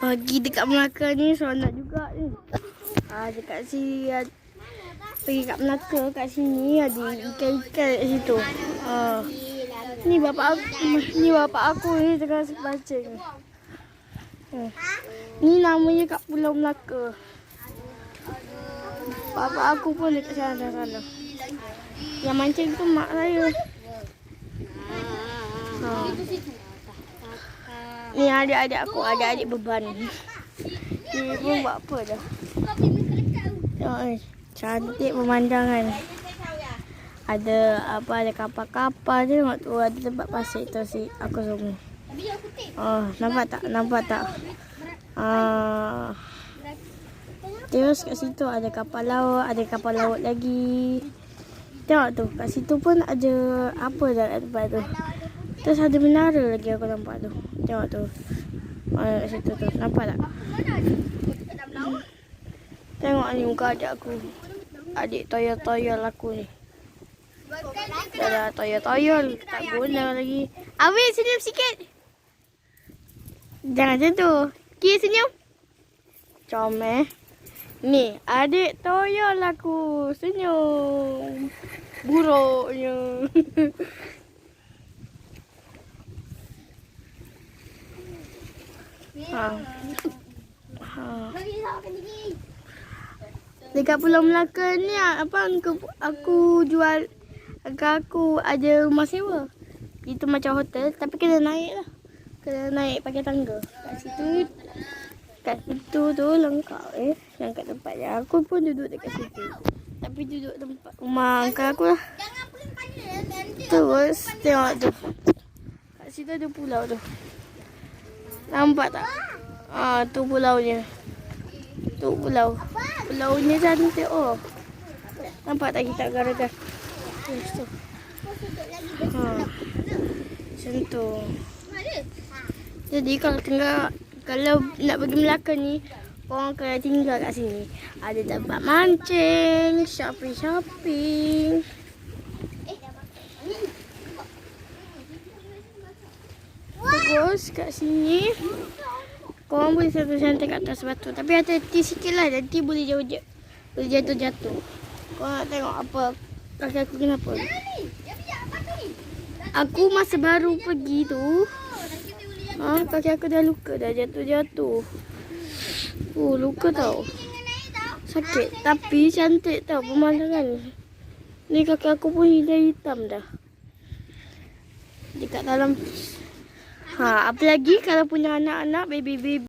Pergi dekat Melaka ni seronok juga ni. Ah dekat sini ad- pergi kat Melaka kat sini ada ikan-ikan kat situ. Ah. Ni bapak aku ni bapak aku ni tengah pancing. Hmm. Ni namanya kat Pulau Melaka. Bapak aku pun dekat sana sana. Yang mancing tu mak saya. Ha. Ni adik-adik aku, adik-adik beban. Ni pun buat apa dah. Tengok ni. Cantik pemandangan. Ada apa ada kapal-kapal je tengok tu ada tempat pasir tu si aku semua. Oh, nampak tak? Nampak tak? Ah. Terus kat situ ada kapal laut, ada kapal laut lagi. Tengok tu, kat situ pun ada apa dah tempat tu. Terus ada menara lagi aku nampak tu. Tengok tu. Ah, kat situ tu. Nampak tak? Tengok ni muka adik aku. Adik toyol-toyol aku ni. Dah dah toyol-toyol. Tak guna lagi. Awil senyum sikit. Jangan macam tu. Kira senyum. Comel. Ni, adik toyol aku. Senyum. Buruknya. ha. Ha. Dekat Pulau Melaka ni apa aku, aku jual agak aku ada rumah sewa. Itu macam hotel tapi kena naik lah. Kena naik pakai tangga. Kat situ kat situ tu lengkap eh. Yang kat tempat yang aku pun duduk dekat situ. Tapi duduk tempat rumah uncle aku lah. Terus tengok tu. Kat situ ada pulau tu. Nampak tak? Ah, tu pulaunya. Tu pulau. Pulaunya cantik oh. Nampak tak kita agar-agar? Terus tu. Ha. Macam tu. Jadi kalau tinggal kalau nak pergi Melaka ni Korang kena tinggal kat sini Ada tempat mancing Shopping-shopping Terus kat sini Korang boleh santai-santai kat atas batu Tapi hati-hati sikit lah Nanti boleh jauh je Boleh jatuh-jatuh Korang nak tengok apa Kaki aku kenapa Aku masa baru pergi tu Ha, kaki aku dah luka dah jatuh-jatuh. Oh, luka tau. Sakit tapi cantik tau pemandangan. Ni kaki aku pun hitam-hitam dah. Dekat dalam Ha, apa lagi? Kalau punya anak-anak baby-baby